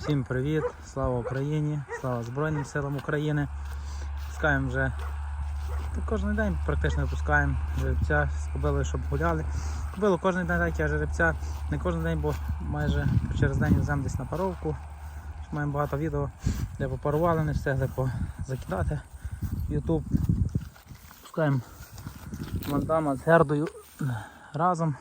Всім привіт, слава Україні, слава Збройним силам України. Пускаємо вже кожен день практично випускаємо жеребця з кобилою, щоб гуляли. Кобилу кожен день так, жеребця, не кожен день, бо майже через день веземо десь на паровку. Маємо багато відео, де попарували, не встигли позакидати в YouTube. Пускаємо мандама з гердою разом.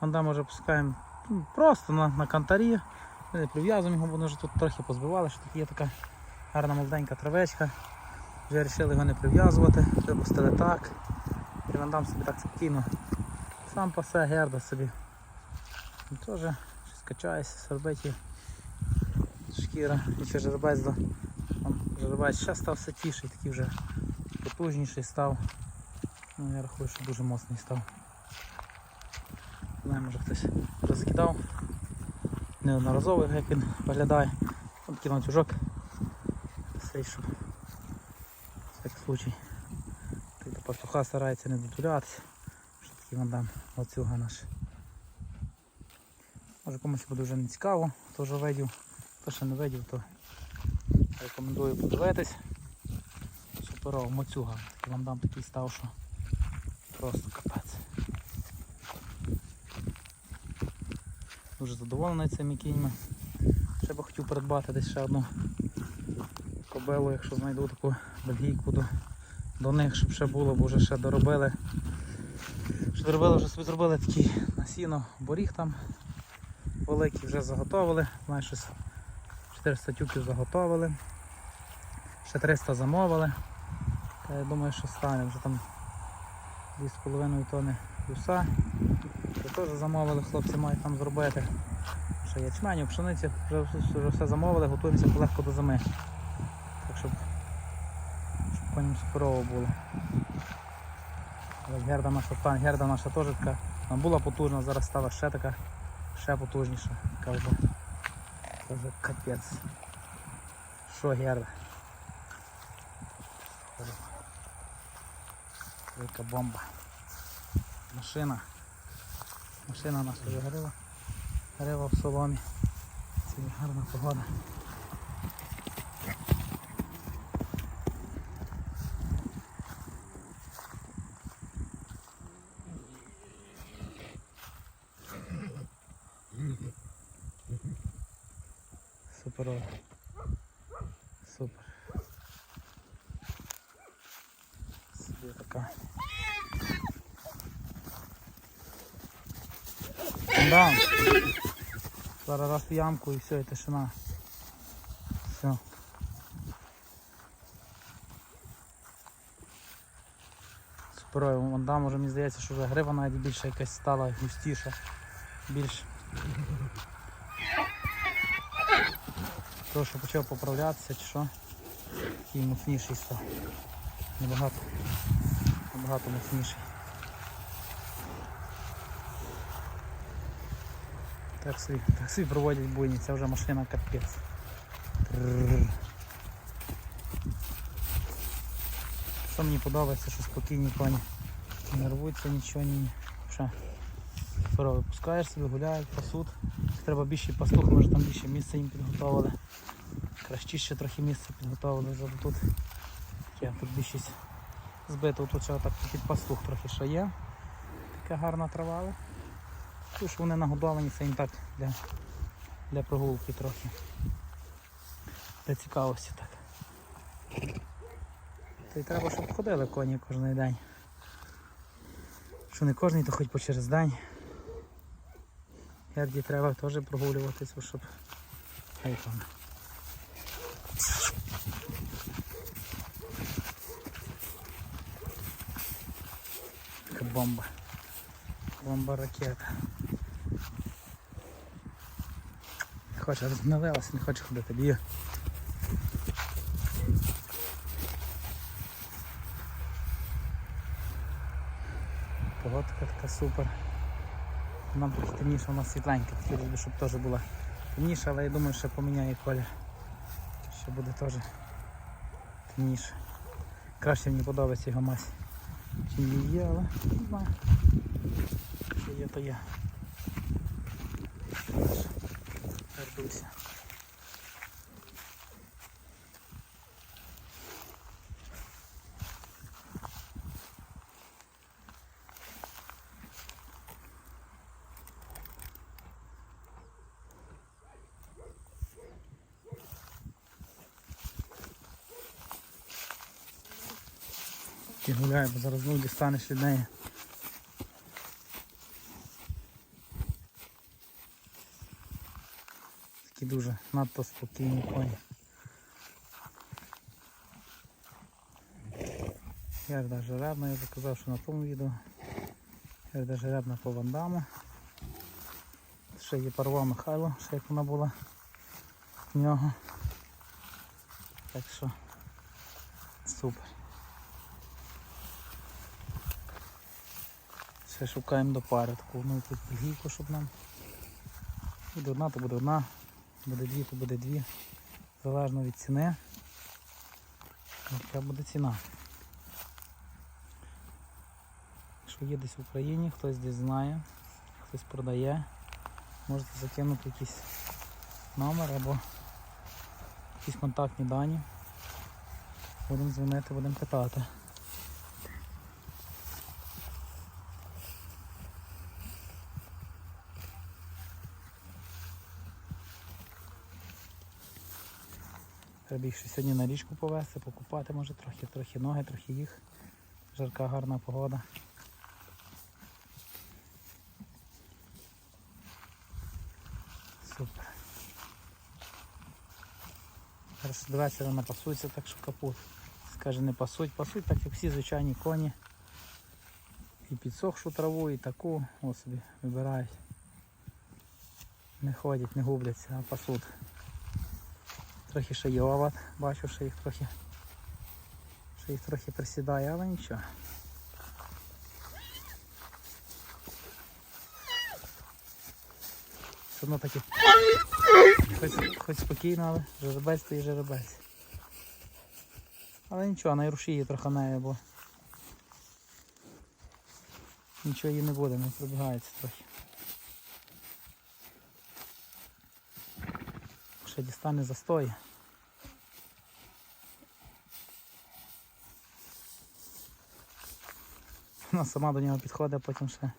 Мандама вже пускаємо ну, просто на, на кантарі. Ми Прив'язуємо його, вони вже тут трохи позбивали, що тут є така гарна молоденька травечка. Вже вирішили його не прив'язувати, випустили так. І вандам собі так спокійно. Сам пасе герда собі. Він теж щось качається, сорбить шкіра. І ще жеребець до. Там жеребець ще став ситіший, такий вже потужніший став. Ну, я рахую, що дуже моцний став. Не знаю, може хтось розкидав неодноразово, як він виглядає. Ось такий ланцюжок. Цей, щоб всяк случай. До пастуха старається не дотулятися. Що такий вон там ланцюга наш. Може комусь буде вже не цікаво, хто вже видів, хто ще не видів, то рекомендую подивитись. Суперова моцюга. Такий вам дам такий став, що просто капець. Дуже задоволений цими кіньми. Ще би хотів придбати десь ще одну кобилу, якщо знайду таку бельгійку до, до них, щоб ще було, бо вже ще доробили. Що доробили, вже собі зробили такий насіно, боріг там великий, вже заготовили. Знаю, щось 400 тюків заготовили. Ще 300 замовили. Та я думаю, що стане вже там 2,5 тонни плюса. Це теж замовили, хлопці мають там зробити. Ще ячменю, пшениці, вже, вже все замовили, готуємося полегко до зими. Так щоб, щоб по ним суперово було. Але герда наша стане, герда наша теж така, вона була потужна, зараз стала ще така, ще потужніша. Така вже, це вже капець. Що герда? Велика бомба. Машина. Машина наша вже горила. Горила в соломі. Сьогодні гарна погода. Суперово. Супер. Собі така. Да. Зараз раз в ямку і все, і тишина. Все. Суперовий вон там може мені здається, що вже грива навіть більше якась стала густіша. Більш. То, що почав поправлятися чи що. Такий міцніший став. Набагато. Набагато міцніший. Так собі, так собі проводять буйні, це вже машина капець. Що мені подобається, що спокійні коні. Не рвуться нічого, ні. Що? Скоро випускаєш собі, гуляють, пасуть. Треба більше пастух, може там більше місця їм підготовили. Краще ще трохи місця підготовили, вже тут. Таке, тут більшість збито, тут ще так під пастух трохи ще є. Така гарна трава. Що вони нагодовані, це їм так для, для прогулки трохи. Для цікавості так. Та й треба, щоб ходили коні кожен день. Що не кожен, то хоч по через день. Ярді треба теж прогулюватися, щоб хай бомба. Бомба ракета. Не хоче, розгнилилася, не хоче ходити, б'є. Погодка така супер. Нам трохи темніше, у нас світленька, хотілося б, щоб теж була темніша, але я думаю, що поміняє колір. Що буде теж темніше. Краще мені подобається його мазь, чим її, але не знаю. Що є, то є гордуйся. Гуляємо, зараз знову дістанеш від неї. Дуже надто спокійні коні. Ярда жеребна, я вже казав, що на тому відео. Ярда жеребна по вандаму. Ще є парова Михайло, ще як вона була в нього. Так що супер. Ще шукаємо до пари таку ну, якусь бельгійку, щоб нам. Буде одна, то буде одна, буде дві, то буде дві. Залежно від ціни. Яка буде ціна. Якщо є десь в Україні, хтось десь знає, хтось продає, можете закинути якийсь номер або якісь контактні дані. Будемо дзвонити, будемо питати. Треба їх сьогодні на річку повезти, покупати, може трохи, трохи ноги, трохи їх. Жарка гарна погода. Супер. Зараз до вечора напасуться, так що капут. Скаже, не пасуть, пасуть, так як всі звичайні коні. І підсохшу траву, і таку ось собі вибирають. Не ходять, не губляться, а пасуть. Трохи ще є бачу, що їх трохи, що їх трохи присідає, але нічого. Все одно таки хоч, хоч спокійно, але жеребець то і жеребець. Але нічого, найруші її трохи нею, бо нічого їй не буде, не пробігається трохи. Ще дістане застой. Вона сама до нього підходить, а потім ще.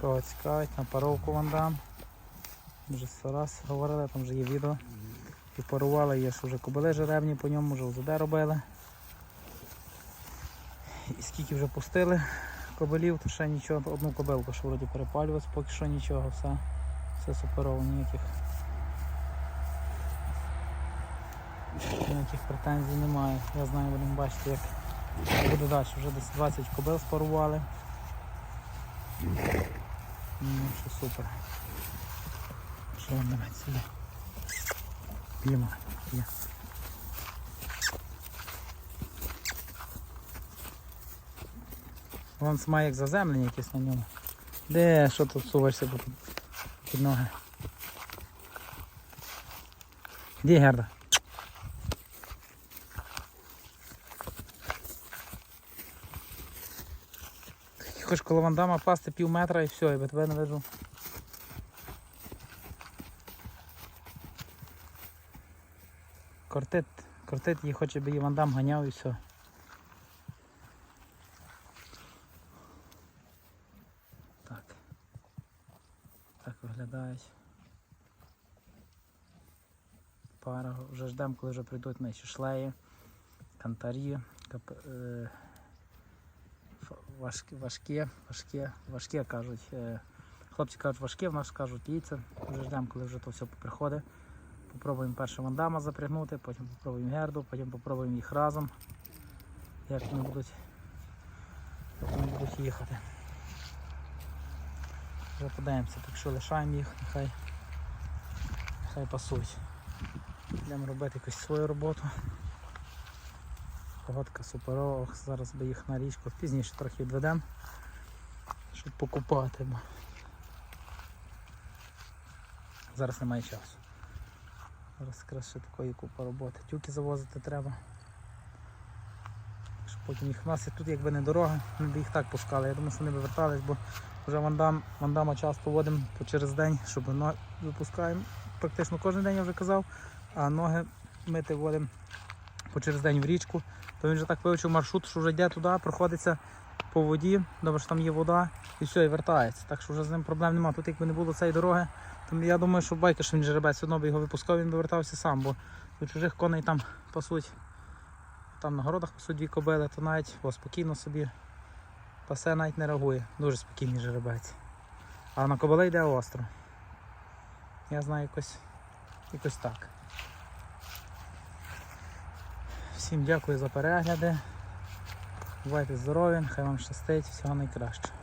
Кого цікавить, на паровку вам дам. Вже сто раз говорили, там вже є відео. І парували, є що вже кобили жеребні по ньому, вже ОЗД робили. І скільки вже пустили кобилів, то ще нічого, одну кобилку, що вроді перепалювати, поки що нічого, все, все суперово, ніяких. Ніяких претензій немає. Я знаю, будемо бачити, як буде далі. Вже десь 20 кобил спарували. Ну, що супер. Що давай сюди? П'ємо, п'є. Вон має як заземлення якесь на ньому. Де, що тут суваєшся під ноги? Де Герда? Хоч коло вандама пасти пів метра і все, я би тебе не вижу. Кортит, кортит її хоче би її вандам ганяв і все. Так. Так виглядають. Пара. Вже ждемо, коли вже прийдуть наші шлеї, кантарі, кап... важкі, важкі, важкі, важкі кажуть. е, Хлопці кажуть важкі, в нас кажуть ліце. Вже ждемо, коли вже то все приходить. Попробуємо перше вандама запрягнути, потім попробуємо герду, потім попробуємо їх разом. Як вони будуть, як вони будуть їхати. Вже подивимося, так що лишаємо їх, нехай, нехай пасуть. Йдемо робити якусь свою роботу. Погодка суперова, зараз би їх на річку пізніше трохи відведемо, щоб покупати. Зараз немає часу. Зараз якраз ще такої купа роботи. Тюки завозити треба. Щоб потім їх у тут якби не дорога, ми б їх так пускали. Я думаю, що вони б вертались, бо Вже вандам, вандама часто водимо через день, щоб випускаємо практично кожен день, я вже казав, а ноги мити водимо по через день в річку. То він вже так вивчив маршрут, що вже йде туди, проходиться по воді, добре, що там є вода, і все, і вертається. Так що вже з ним проблем немає. Тут якби не було цієї дороги, то я думаю, що байка, що він жеребець, одно би його випускав, він би вертався сам, бо у чужих коней там пасуть, там на городах пасуть дві кобили, то навіть о, спокійно собі пасе навіть не реагує. Дуже спокійний жеребець. А на кобили йде остро. Я знаю якось, якось так. Всім дякую за перегляди. Бувайте здорові, хай вам щастить, всього найкращого.